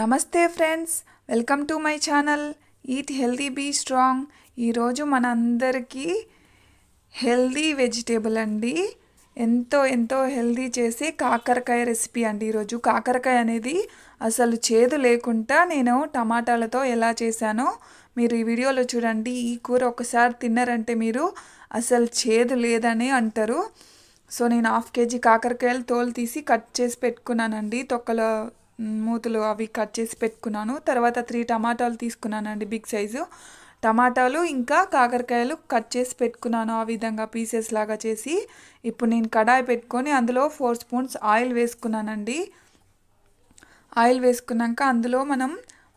నమస్తే friends welcome to my channel. Eat healthy be strong. ఈరోజు మన అందరికీ హెల్దీ వెజిటేబుల్ అండి. ఎంతో ఎంతో హెల్దీ చేసే కాకరకాయ రెసిపీ అండి ఈరోజు. కాకరకాయ అనేది అసలు చేదు లేకుండా నేను టమాటాలతో ఎలా చేశానో మీరు ఈ వీడియోలో చూడండి. ఈ కూర ఒకసారి తిన్నారంటే మీరు అసలు చేదు లేదని అంటారు. సో నేను హాఫ్ కేజీ కాకరకాయలు తోలు తీసి కట్ చేసి పెట్టుకున్నానండి. తొక్కల మూతలు అవి కట్ చేసి పెట్టుకున్నాను. తర్వాత త్రీ టమాటాలు తీసుకున్నానండి బిగ్ సైజు. టమాటాలు ఇంకా కాకరకాయలు కట్ చేసి పెట్టుకున్నాను ఆ విధంగా పీసెస్ లాగా చేసి. ఇప్పుడు నేను కడాయి పెట్టుకొని అందులో ఫోర్ స్పూన్స్ ఆయిల్ వేసుకున్నానండి. ఆయిల్ వేసుకున్నాక అందులో మనం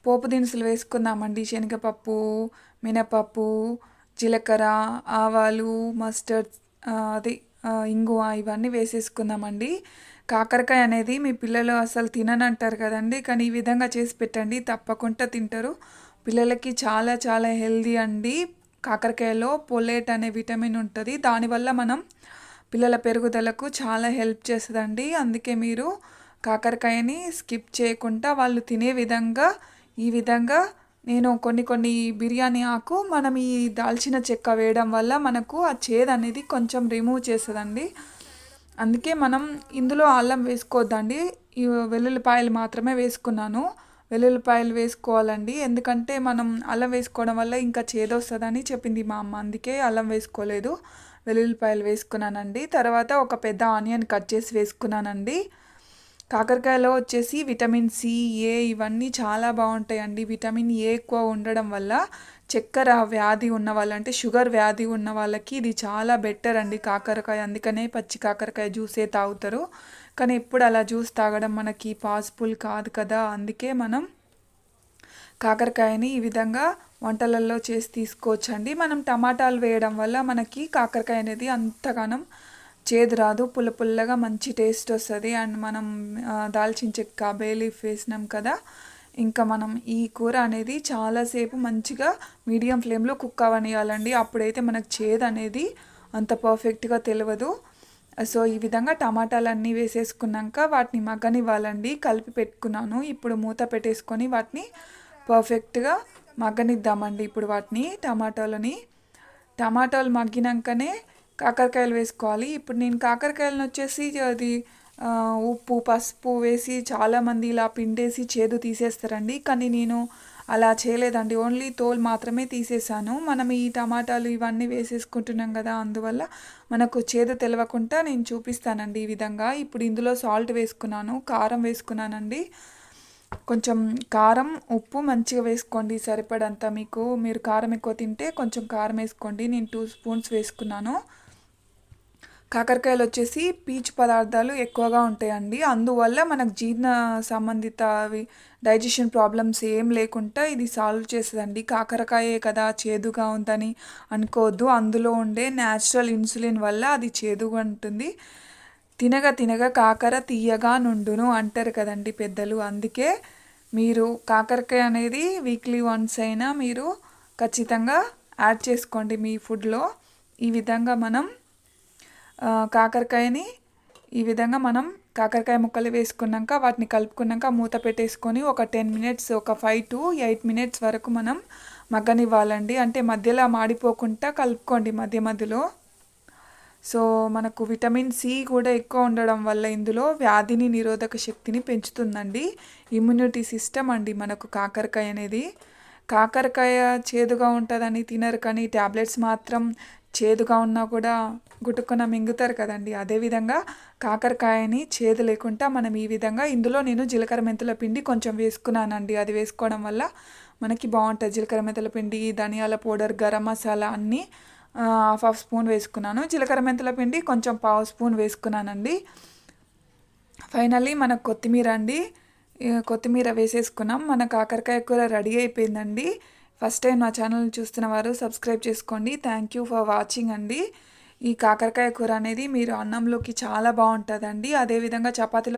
పోపు దినుసులు వేసుకుందామండి. శనగపప్పు మినపప్పు జీలకర్ర ఆవాలు మస్టర్డ్ అది ఇంగువ ఇవన్నీ వేసేసుకుందామండి. కాకరకాయ అనేది మీ పిల్లలు అసలు తిననంటారు కదండి. కానీ ఈ విధంగా చేసి పెట్టండి. తప్పకుండా తింటారు. పిల్లలకి చాలా చాలా హెల్దీ అండి. కాకరకాయలో పొలేట్ అనే విటమిన్ ఉంటుంది. దానివల్ల మనం పిల్లల పెరుగుదలకు చాలా హెల్ప్ చేస్తుందండి. అందుకే మీరు కాకరకాయని స్కిప్ చేయకుండా వాళ్ళు తినే విధంగా ఈ విధంగా నేను కొన్ని కొన్ని బిర్యానీ ఆకు మనం ఈ దాల్చిన చెక్క వేయడం వల్ల మనకు ఆ చేదు అనేది కొంచెం రిమూవ్ చేస్తుందండి. అందుకే మనం ఇందులో అల్లం వేసుకోవద్దండి. ఈ వెల్లుల్లిపాయలు మాత్రమే వేసుకున్నాను. వెల్లుల్లిపాయలు వేసుకోవాలండి. ఎందుకంటే మనం అల్లం వేసుకోవడం వల్ల ఇంకా చేదొస్తుందని చెప్పింది మా అమ్మ. అందుకే అల్లం వేసుకోలేదు. వెల్లుల్లిపాయలు వేసుకున్నానండి. తర్వాత ఒక పెద్ద ఆనియన్ కట్ చేసి వేసుకున్నానండి. కాకరకాయలో వచ్చేసి విటమిన్ సి ఏ ఇవన్నీ చాలా బాగుంటాయండి. విటమిన్ ఏ ఎక్కువ ఉండడం వల్ల చక్కెర వ్యాధి ఉన్న వాళ్ళంటే షుగర్ వ్యాధి ఉన్న వాళ్ళకి ఇది చాలా బెటర్ అండి కాకరకాయ. అందుకనే పచ్చి కాకరకాయ జ్యూసే తాగుతారు. కానీ ఎప్పుడు అలా జ్యూస్ తాగడం మనకి పాసిబుల్ కాదు కదా. అందుకే మనం కాకరకాయని ఈ విధంగా వంటలలో చేసి తీసుకోవచ్చండి. మనం టమాటాలు వేయడం వల్ల మనకి కాకరకాయ అనేది అంతగానం చేదు రాదు పుల్ల పుల్లగా మంచి టేస్ట్ వస్తుంది. అండ్ మనం దాల్చిన చెక్క బేలీఫ్ వేసినాం కదా ఇంకా మనం ఈ కూర అనేది చాలాసేపు మంచిగా మీడియం ఫ్లేమ్లో కుక్ అవనియాలండి. అప్పుడైతే మనకు చేదు అనేది అంత పర్ఫెక్ట్గా తెలియదు సో ఈ విధంగా టమాటాలు అన్నీ వేసేసుకున్నాక వాటిని మగ్గనివ్వాలండి. కలిపి పెట్టుకున్నాను. ఇప్పుడు మూత పెట్టేసుకొని వాటిని పర్ఫెక్ట్గా మగ్గనిద్దామండి. ఇప్పుడు వాటిని టమాటాలని. టమాటాలు మగ్గినాకనే కాకరకాయలు వేసుకోవాలి. ఇప్పుడు నేను కాకరకాయలను వచ్చేసి అది ఉప్పు పసుపు వేసి చాలామంది ఇలా పిండేసి చేదు తీసేస్తారండి. కానీ నేను అలా చేయలేదండి. ఓన్లీ తోలు మాత్రమే తీసేసాను. మనం ఈ టమాటాలు ఇవన్నీ వేసేసుకుంటున్నాం కదా అందువల్ల మనకు చేదు తెలవకుండా నేను చూపిస్తానండి ఈ విధంగా. ఇప్పుడు ఇందులో సాల్ట్ వేసుకున్నాను కారం వేసుకున్నానండి. కొంచెం కారం ఉప్పు మంచిగా వేసుకోండి సరిపడంత మీకు. మీరు కారం ఎక్కువ తింటే కొంచెం కారం వేసుకోండి. నేను టూ స్పూన్స్ వేసుకున్నాను. కాకరకాయలు వచ్చేసి పీచు పదార్థాలు ఎక్కువగా ఉంటాయండి. అందువల్ల మనకు జీర్ణ సంబంధిత అవి డైజెషన్ ప్రాబ్లమ్స్ ఏం లేకుండా ఇది సాల్వ్ చేస్తుందండి. కాకరకాయే కదా చేదుగా ఉందని అనుకోవద్దు. అందులో ఉండే న్యాచురల్ ఇన్సులిన్ వల్ల అది చేదుగా ఉంటుంది. తినగా తినగా కాకర తీయగా నుండును అంటారు కదండి పెద్దలు. అందుకే మీరు కాకరకాయ అనేది వీక్లీ వన్స్ అయినా మీరు ఖచ్చితంగా యాడ్ చేసుకోండి మీ ఫుడ్లో ఈ విధంగా మనం కాకరకాయని ఈ విధంగా మనం కాకరకాయ ముక్కలు వేసుకున్నాక వాటిని కలుపుకున్నాక మూత పెట్టేసుకొని ఒక టెన్ మినిట్స్ ఒక ఫైవ్ టు ఎయిట్ మినిట్స్ వరకు మనం మగ్గనివ్వాలండి. అంటే మధ్యలో మాడిపోకుండా కలుపుకోండి మధ్య మధ్యలో. సో మనకు విటమిన్ సి కూడా ఎక్కువ ఉండడం వల్ల ఇందులో వ్యాధిని నిరోధక శక్తిని పెంచుతుందండి. ఇమ్యూనిటీ సిస్టమ్ అండి మనకు కాకరకాయ అనేది. కాకరకాయ చేదుగా ఉంటుందని తినరు కానీ ట్యాబ్లెట్స్ మాత్రం చేదుగా ఉన్నా కూడా గుట్టుకున్న మింగుతారు కదండి. అదేవిధంగా కాకరకాయని చేదు లేకుండా మనం ఈ విధంగా ఇందులో నేను జీలకర్ర మెంతుల పిండి కొంచెం వేసుకున్నానండి. అది వేసుకోవడం వల్ల మనకి బాగుంటుంది. జీలకర్ర మెంతుల పిండి ధనియాల పౌడర్ గరం మసాలా అన్నీ హాఫ్ హాఫ్ స్పూన్ వేసుకున్నాను. జీలకర్ర మెంతుల పిండి కొంచెం పావు స్పూన్ వేసుకున్నానండి. ఫైనల్లీ మనకు కొత్తిమీర అండి. కొత్తిమీర వేసేసుకున్నాం. మన కాకరకాయ కూర రెడీ అయిపోయిందండి. ఫస్ట్ టైం నా ఛానల్ చూస్తున్న వారు సబ్స్క్రైబ్ చేసుకోండి. థ్యాంక్ యూ ఫర్ వాచింగ్ అండి. ఈ కాకరకాయ కూర అనేది మీరు అన్నంలోకి చాలా బాగుంటుందండి. అదేవిధంగా చపాతీలో